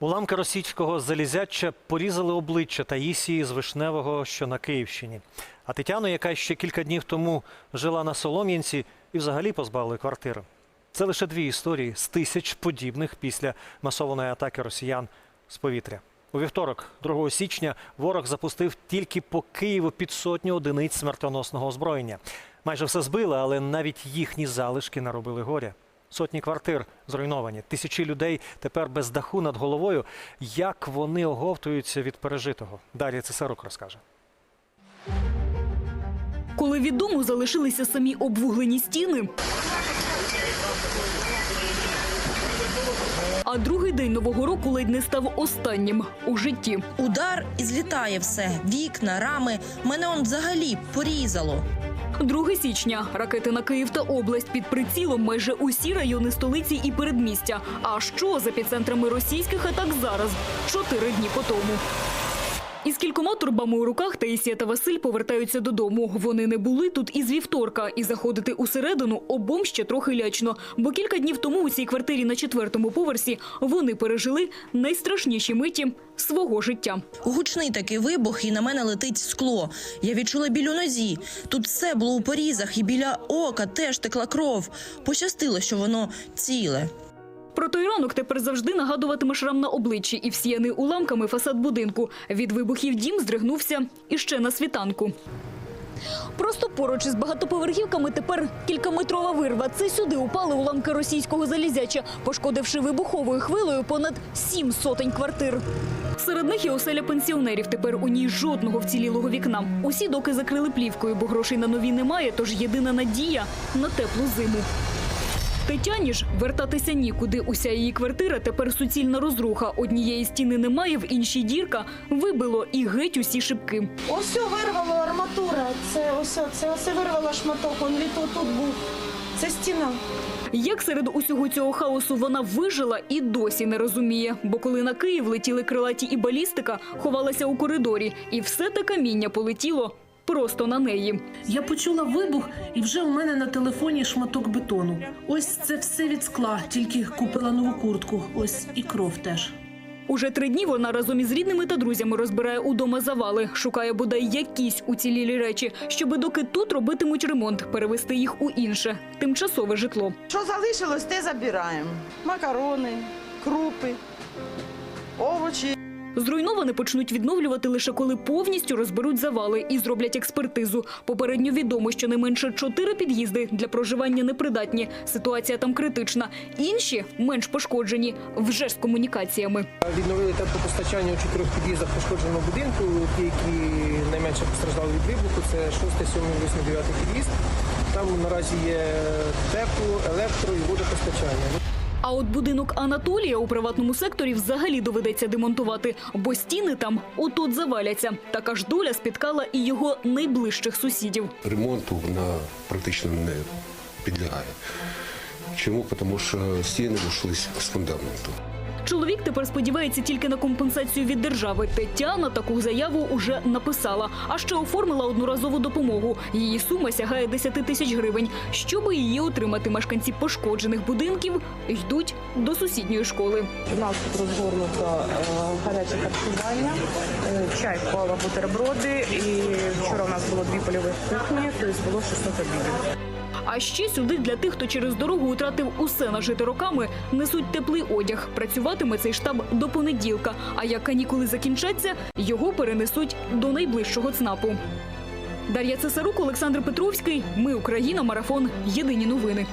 Уламки російського залізяча порізали обличчя Таїсії з Вишневого, що на Київщині. А Тетяну, яка ще кілька днів тому жила на Солом'янці, і взагалі позбавили квартири. Це лише дві історії з тисяч подібних після масованої атаки росіян з повітря. У вівторок, 2 січня, ворог запустив тільки по Києву під сотню одиниць смертоносного озброєння. Майже все збили, але навіть їхні залишки наробили горя. Сотні квартир зруйновані, тисячі людей тепер без даху над головою. Як вони оговтуються від пережитого? Далі Цесарук розкаже. Коли від дому залишилися самі обвуглені стіни. А другий день нового року ледь не став останнім у житті. Удар і злітає все. Вікна, рами. Мене он взагалі порізало. 2 січня ракети на Київ та область під прицілом майже усі райони столиці і передмістя. А що з епіцентрами російських атак зараз? Чотири дні по тому. Із кількома турбами у руках Таїсія та Василь повертаються додому. Вони не були тут із вівторка, і заходити усередину обом ще трохи лячно. Бо кілька днів тому у цій квартирі на четвертому поверсі вони пережили найстрашніші миті свого життя. Гучний такий вибух, і на мене летить скло. Я відчула біль у нозі. Тут все було у порізах, і біля ока теж текла кров. Пощастило, що воно ціле. Про той ранок тепер завжди нагадуватиме шрам на обличчі і всіяний уламками фасад будинку. Від вибухів дім здригнувся іще на світанку. Просто поруч із багатоповерхівками тепер кількаметрова вирва. Це сюди упали уламки російського залізяча, пошкодивши вибуховою хвилею понад сім сотень квартир. Серед них і оселя пенсіонерів. Тепер у ній жодного вцілілого вікна. Усі доки закрили плівкою, бо грошей на нові немає, тож єдина надія на теплу зиму. Тетяні ж вертатися нікуди. Уся її квартира тепер суцільна розруха. Однієї стіни немає, в іншій дірка вибило і геть усі шибки. Ось вирвало арматура. Це ось це ось вирвало шматок. Он від тут був. Це стіна. Як серед усього цього хаосу вона вижила і досі не розуміє. Бо коли на Київ летіли крилаті і балістика, ховалася у коридорі, і все те каміння полетіло просто на неї. Я почула вибух, і вже у мене на телефоні шматок бетону. Ось це все від скла, тільки купила нову куртку. Ось і кров теж. Уже три дні вона разом із рідними та друзями розбирає удома завали, шукає бодай якісь уцілілі речі, щоби доки тут робитимуть ремонт, перевести їх у інше тимчасове житло. Що залишилось, те забираємо. Макарони, крупи, овочі. Зруйноване почнуть відновлювати лише коли повністю розберуть завали і зроблять експертизу. Попередньо відомо, що не менше чотири під'їзди для проживання непридатні. Ситуація там критична. Інші менш пошкоджені вже з комунікаціями. Відновили теплопостачання у чотирьох під'їздах пошкодженого будинку. Ті, які найменше постраждали від вибуху, це 6, 7, 8, 9 під'їзд. Там наразі є тепло, електро і водопостачання. А от будинок Анатолія у приватному секторі взагалі доведеться демонтувати, бо стіни там отут заваляться. Така ж доля спіткала і його найближчих сусідів. ремонту вона практично не підлягає. Чому? Тому що стіни вийшли з фундаменту. Чоловік тепер сподівається тільки на компенсацію від держави. Тетяна таку заяву уже написала, а ще оформила одноразову допомогу. Її сума сягає 10 тисяч гривень. Щоби її отримати, мешканці пошкоджених будинків йдуть до сусідньої школи. У нас тут розгорнуто е, гаряче харчування, е, чай, кола, бутерброди. І вчора у нас було дві польові кухні, тобто було 600 обідів. А ще сюди для тих, хто через дорогу втратив усе нажити роками, несуть теплий одяг. Працюватиме цей штаб до понеділка. А як канікули закінчаться, його перенесуть до найближчого ЦНАПу. Дар'я Цесарук, Олександр Петровський. Ми Україна. Марафон. Єдині новини.